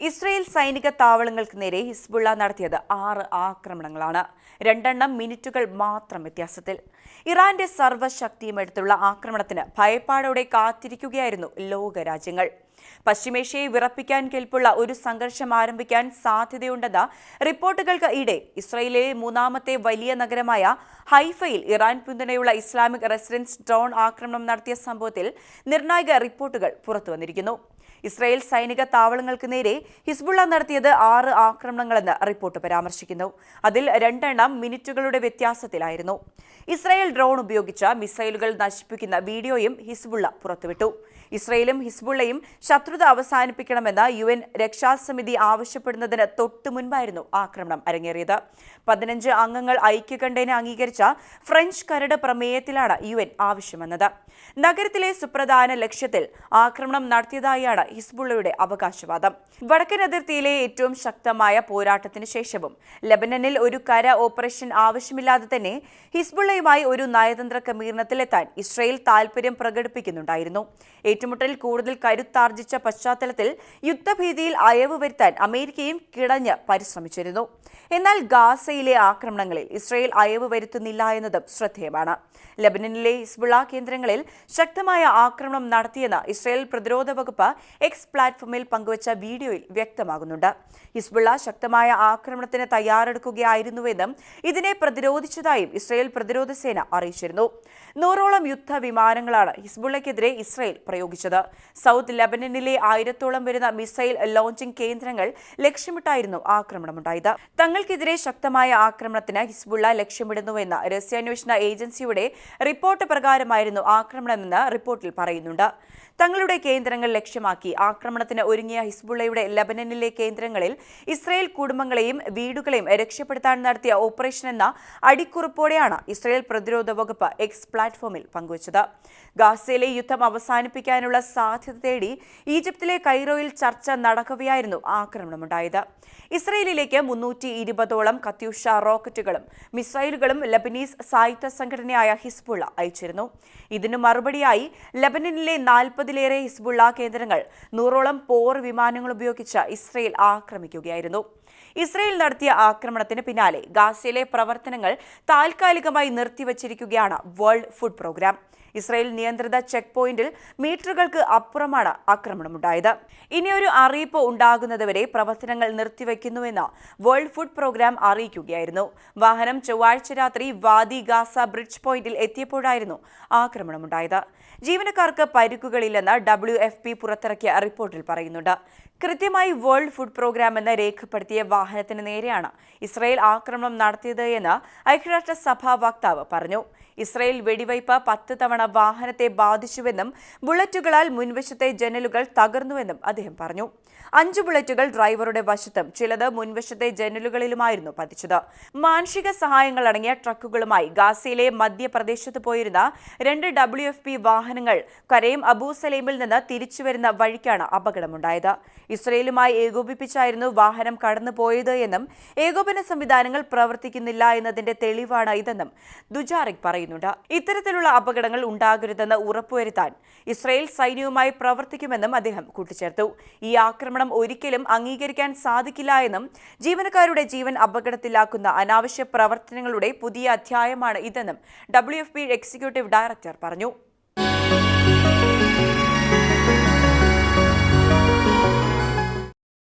Israel സൈനിക താവളങ്ങൾക്ക് നേരെ Hezbollah നടത്തിയത് ആറ് ആക്രമണങ്ങളാണ്. രണ്ടെണ്ണം മിനിറ്റുകൾ മാത്രം വ്യത്യാസത്തിൽ. ഇറാന്റെ സർവശക്തിയും എടുത്തുള്ള ആക്രമണത്തിന് ഭയപ്പാടോടെ കാത്തിരിക്കുകയായിരുന്നു ലോകരാജ്യങ്ങൾ. പശ്ചിമേഷ്യയെ വിറപ്പിക്കാൻ കെൽപ്പുള്ള ഒരു സംഘർഷം ആരംഭിക്കാൻ സാധ്യതയുണ്ടെന്ന റിപ്പോർട്ടുകൾക്ക് ഇടെ ഇസ്രയേലിലെ മൂന്നാമത്തെ വലിയ നഗരമായ ഹൈഫയിൽ ഇറാൻ പിന്തുണയുള്ള ഇസ്ലാമിക് റെസിഡൻസ് ഡ്രോൺ ആക്രമണം നടത്തിയ സംഭവത്തിൽ നിർണായക റിപ്പോർട്ടുകൾ പുറത്തുവന്നിരിക്കുന്നു. ഇസ്രായേൽ സൈനിക താവളങ്ങൾക്ക് നേരെ ഹിസ്ബുള്ള നടത്തിയത് ആറ് ആക്രമണങ്ങളെന്ന് റിപ്പോർട്ട് പരാമർശിക്കുന്നു. അതിൽ രണ്ടെണ്ണം മിനിറ്റുകളുടെ വ്യത്യാസത്തിലായിരുന്നു. ഇസ്രായേൽ ഡ്രോൺ ഉപയോഗിച്ച മിസൈലുകൾ നശിപ്പിക്കുന്ന വീഡിയോയും ഹിസ്ബുള്ള പുറത്തുവിട്ടു. ഇസ്രയേലും ഹിസ്ബുള്ളയും ശത്രുത അവസാനിപ്പിക്കണമെന്ന് യു എൻ രക്ഷാസമിതി ആവശ്യപ്പെടുന്നതിന് തൊട്ടു മുൻപായിരുന്നു ആക്രമണം അരങ്ങേറിയത്. പതിനഞ്ച് അംഗങ്ങൾ ഐക്യകണ്ഠേന അംഗീകരിച്ച ഫ്രഞ്ച് കരട് പ്രമേയത്തിലാണ് യു എൻ ആവശ്യം വന്നത് നഗരത്തിലെ സുപ്രധാന ലക്ഷ്യത്തിൽ ആക്രമണം നടത്തിയതായാണ് ഹിസ്ബുള്ളയുടെ അവകാശവാദം. വടക്കൻ അതിർത്തിയിലെ ഏറ്റവും ശക്തമായ പോരാട്ടത്തിന് ശേഷവും ലബനനിൽ ഒരു കര ഓപ്പറേഷൻ ആവശ്യമില്ലാതെ തന്നെ ഹിസ്ബുള്ളയുമായി ഒരു നയതന്ത്ര ക്രമീകരണത്തിലെത്താൻ ഇസ്രയേൽ താൽപര്യം പ്രകടിപ്പിക്കുന്നുണ്ടായിരുന്നു. ഏറ്റുമുട്ടൽ കൂടുതൽ കരുത്താർജിച്ച പശ്ചാത്തലത്തിൽ യുദ്ധഭീതിയിൽ അയവ് വരുത്താൻ അമേരിക്കയും കിടഞ്ഞ് പരിശ്രമിച്ചിരുന്നു. എന്നാൽ ഗാസയിലെ ആക്രമണങ്ങളിൽ ഇസ്രയേൽ അയവ് വരുത്തുന്നില്ല എന്നതും ശ്രദ്ധേയമാണ്. ലബനനിലെ ഹിസ്ബുള്ള കേന്ദ്രങ്ങളിൽ ശക്തമായ ആക്രമണം നടത്തിയെന്ന് ഇസ്രയേൽ പ്രതിരോധ വകുപ്പ് എക്സ് പ്ലാറ്റ്ഫോമിൽ പങ്കുവച്ച വീഡിയോയിൽ വ്യക്തമാകുന്നുണ്ട് ഹിസ്ബുള്ള ശക്തമായ ആക്രമണത്തിന് തയ്യാറെടുക്കുകയായിരുന്നുവെന്നും ഇതിനെ പ്രതിരോധിച്ചതായും ഇസ്രയേൽ പ്രതിരോധ സേന അറിയിച്ചിരുന്നു നൂറോളം യുദ്ധ വിമാനങ്ങളാണ് ഹിസ്ബുള്ളയ്ക്കെതിരെ ഇസ്രയേൽ പ്രയോഗിച്ചത് സൗത്ത് ലബനനിലെ ആയിരത്തോളം വരുന്ന മിസൈൽ ലോഞ്ചിംഗ് കേന്ദ്രങ്ങൾ ലക്ഷ്യമിട്ടായിരുന്നു ആക്രമണമുണ്ടായത്. തങ്ങൾക്കെതിരെ ശക്തമായ ആക്രമണത്തിന് ഹിസ്ബുള്ള ലക്ഷ്യമിടുന്നുവെന്ന രഹസ്യാന്വേഷണ ഏജൻസിയുടെ റിപ്പോർട്ട് പ്രകാരമായിരുന്നു ആക്രമണമെന്ന് റിപ്പോർട്ടിൽ പറയുന്നുണ്ട്. തങ്ങളുടെ കേന്ദ്രങ്ങൾ ലക്ഷ്യമാക്കി ആക്രമണത്തിന് ഒരുങ്ങിയ ഹിസ്ബുള്ളയുടെ ലബനനിലെ കേന്ദ്രങ്ങളിൽ ഇസ്രയേൽ കുടുംബങ്ങളെയും വീടുകളെയും രക്ഷപ്പെടുത്താൻ നടത്തിയ ഓപ്പറേഷൻ എന്ന അടിക്കുറിപ്പോടെയാണ് ഇസ്രയേൽ പ്രതിരോധ വകുപ്പ് എക്സ് പ്ലാറ്റ്ഫോമിൽ പങ്കുവച്ചത്. ഗാസയിലെ യുദ്ധം അവസാനിപ്പിക്കാനുള്ള സാധ്യത തേടി ഈജിപ്തിലെ കൈറോയിൽ ചർച്ച നടക്കവെയായിരുന്നു ആക്രമണമുണ്ടായത്. ഇസ്രയേലിലേക്ക് മുന്നൂറ്റി ഇരുപതോളം കത്യൂഷ റോക്കറ്റുകളും മിസൈലുകളും ലബനീസ് സായുധ സംഘടനയായ ഹിസ്ബുള്ള അയച്ചിരുന്നു. ഇതിനു മറുപടിയായി ലബനനിലെ നാൽപ്പതിലേറെ ഹിസ്ബുള്ള കേന്ദ്രങ്ങൾ നൂറോളം പോർ വിമാനങ്ങൾ ഉപയോഗിച്ച് ഇസ്രയേൽ ആക്രമിക്കുകയായിരുന്നു. ഇസ്രയേൽ നടത്തിയ ആക്രമണത്തിന് പിന്നാലെ ഗാസയിലെ പ്രവർത്തനങ്ങൾ താൽക്കാലികമായി നിർത്തിവച്ചിരിക്കുകയാണ് വേൾഡ് ഫുഡ് പ്രോഗ്രാം ഇസ്രായേൽ നിയന്ത്രിത ചെക്ക് പോയിന്റിൽ മീറ്ററുകൾക്ക് അപ്പുറമാണ് ആക്രമണമുണ്ടായത്. ഇനിയൊരു അറിയിപ്പ് ഉണ്ടാകുന്നതുവരെ പ്രവർത്തനങ്ങൾ നിർത്തിവെക്കുന്നുവെന്ന് വേൾഡ് ഫുഡ് പ്രോഗ്രാം അറിയിക്കുകയായിരുന്നു. വാഹനം ചൊവ്വാഴ്ച രാത്രി വാദി ഗാസ ബ്രിഡ്ജ് പോയിന്റിൽ എത്തിയപ്പോഴായിരുന്നു ആക്രമണമുണ്ടായത്. ജീവനക്കാർക്ക് പരിക്കുകളില്ലെന്ന് ഡബ്ല്യു എഫ് പി പുറത്തിറക്കിയ റിപ്പോർട്ടിൽ പറയുന്നുണ്ട്. കൃത്യമായി വേൾഡ് ഫുഡ് പ്രോഗ്രാം എന്ന് രേഖപ്പെടുത്തിയ വാഹനത്തിന് നേരെയാണ് ഇസ്രായേൽ ആക്രമണം നടത്തിയത് എന്ന് ഐക്യരാഷ്ട്രസഭാ വക്താവ് പറഞ്ഞു. ഇസ്രായേൽ വെടിവയ്പ് പത്ത് തവണ വാഹനത്തെ ബാധിച്ചുവെന്നും ബുള്ളറ്റുകളാൽ മുൻവശത്തെ ജനലുകൾ തകർന്നുവെന്നും അദ്ദേഹം പറഞ്ഞു. അഞ്ച് ബുള്ളറ്റുകൾ ഡ്രൈവറുടെ വശത്തും ചിലത് മുൻവശത്തെ ജനലുകളിലുമായിരുന്നു പതിച്ചത്. മാനുഷിക സഹായങ്ങൾ അടങ്ങിയ ട്രക്കുകളുമായി ഗാസയിലെ മധ്യപ്രദേശത്ത് പോയിരുന്ന രണ്ട് ഡബ്ല്യു എഫ് പി വാഹനങ്ങൾ കരയും അബൂ സലീമിൽ നിന്ന് തിരിച്ചുവരുന്ന വഴിക്കാണ് അപകടമുണ്ടായത്. ഇസ്രയേലുമായി ഏകോപിപ്പിച്ചായിരുന്നു വാഹനം കടന്നുപോയത് എന്നും ഏകോപന സംവിധാനങ്ങൾ പ്രവർത്തിക്കുന്നില്ല എന്നതിന്റെ തെളിവാണ് ഇതെന്നും ദുജാറിക് പറയുന്നുണ്ട്. ഇത്തരത്തിലുള്ള അപകടങ്ങൾ ഉണ്ടാകരുതെന്ന് ഉറപ്പുവരുത്താൻ ഇസ്രയേൽ സൈന്യവുമായി പ്രവർത്തിക്കുമെന്നും അദ്ദേഹം കൂട്ടിച്ചേർത്തു. ഈ ആക്രമണം ഒരിക്കലും അംഗീകരിക്കാൻ സാധിക്കില്ല എന്നും ജീവനക്കാരുടെ ജീവൻ അപകടത്തിലാക്കുന്ന അനാവശ്യ പ്രവർത്തനങ്ങളുടെ പുതിയ അധ്യായമാണ് ഇതെന്നും ഡബ്ല്യു എക്സിക്യൂട്ടീവ് ഡയറക്ടർ പറഞ്ഞു.